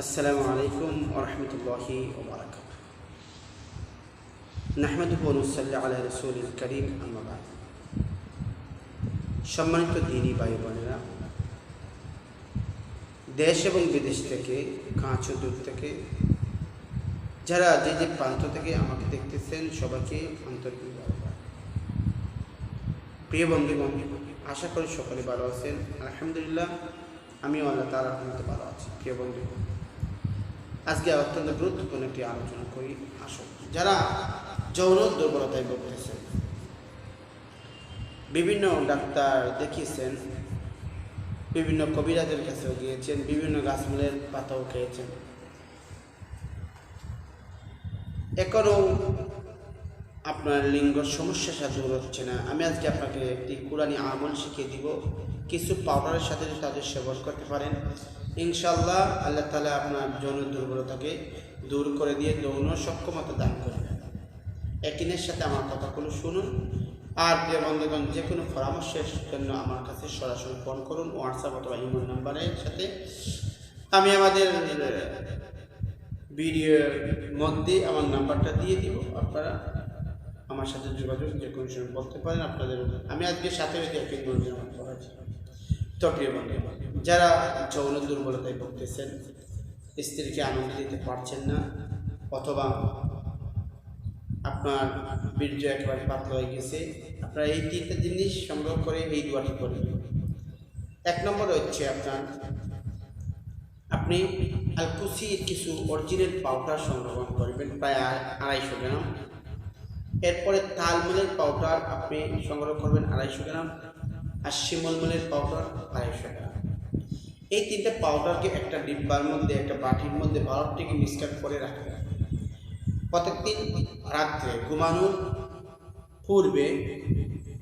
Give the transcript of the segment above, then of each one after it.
আসসালামু আলাইকুম ওরহমতুল্লাহি ওবরাকাত নাহমেদুহ নুসাল্লা আল্লাহ সম্মানিত দিনী ভাই বোনেরা দেশ এবং বিদেশ থেকে, কাঁচ দূর থেকে, যারা যে যে প্রান্ত থেকে আমাকে দেখতেছেন, সবাইকে আন্তরিক। প্রিয় বন্ধুগণ আশা করি সকলে ভালো আছেন। আলহামদুলিল্লাহ, আমিও আল্লাহ রহমতে ভালো আছি। প্রিয় বন্ধুগণ আজকে অত্যন্ত গুরুত্বপূর্ণ একটি আলোচনা করি আসুন যারা যৌন দুর্বলতায় ভুগতেছেন, বিভিন্ন ডাক্তার দেখিয়েছেন, বিভিন্ন কবিরাজের কাছেও গিয়েছেন, বিভিন্ন গাছমূলের পাতাও খেয়েছেন। এখনও আপনার লিঙ্গ সমস্যা সাথে হচ্ছে না। আমি আজকে আপনাকে একটি কোরআনী আমল শিখিয়ে দিব। কিছু পাউডারের সাথে যদি তাদের সেবন করতে পারেন ইনশাল্লাহ আল্লাহ তালা আপনার যৌন দুর্বলতাকে দূর করে দিয়ে যৌন সক্ষমতা দান করবেন একিনের সাথে আমার কথাগুলো শুনুন। আর প্রিয় বন্ধুগণ, যে কোনো পরামর্শের জন্য আমার কাছে সরাসরি ফোন করুন, হোয়াটসঅ্যাপ অথবা ইমেল নাম্বারের সাথে। আমি আমাদের ভিডিওর মধ্যে আমার নাম্বারটা দিয়ে দিব। আপনারা আমার সাথে যোগাযোগ যে কোনো সময় বলতে পারেন, আপনাদের আমি আজকে সাথে সাথে একটি করেছি বন্ধু যারা যৌন দুর্বলতায় ভুগতেছেন, স্ত্রীকে আনন্দ দিতে পারছেন না, অথবা আপনার বীর্য একেবারে পাতলা হয়ে গেছে, আপনারা এই তিনটা জিনিস সংগ্রহ করে এই দোয়াটি করবেন এক নম্বর হচ্ছে আপনার, আপনি আলকুসির কিছু অরিজিনাল পাউডার সংগ্রহ করবেন, প্রায় আড়াইশো গ্রাম। এরপরে তালমুলের পাউডার আপনি সংগ্রহ করবেন আড়াইশো গ্রাম। আর শিমলমুলের পাউডার আড়াইশো গ্রাম এই তিনটে পাউডারকে একটা ডিব্বার মধ্যে, একটা বাটির মধ্যে বারোটিকে মিক্সচার করে রাখবেন প্রত্যেকদিন রাত্রে ঘুমানোর পূর্বে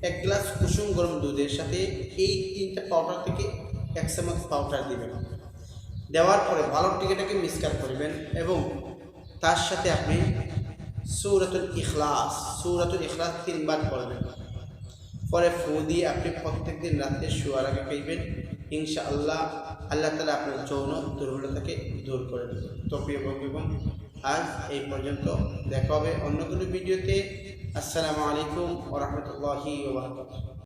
এক গ্লাস কুসুম গরম দুধের সাথে এই তিনটা পাউডার থেকে এক চামচ পাউডার দিবেন। দেওয়ার পরে ভালো টিকেটাকে মিক্সচার করবেন এবং তার সাথে আপনি সৌরাতুল ইখলাস সৌরাতুল ইখলাস তিনবার পড়বেন। পরে ফু দিয়ে আপনি প্রত্যেক দিন রাত্রে শোয়ার আগে খাইবেন ইনশা আল্লাহ আল্লাহ তালা আপনার যৌন দুর্বলতাকে দূর করে দেবেন তো প্রিয় এবং আজ এই পর্যন্ত দেখা হবে অন্য কোনো ভিডিওতে। আসসালামু আলাইকুম ওরহমতুল্লাহি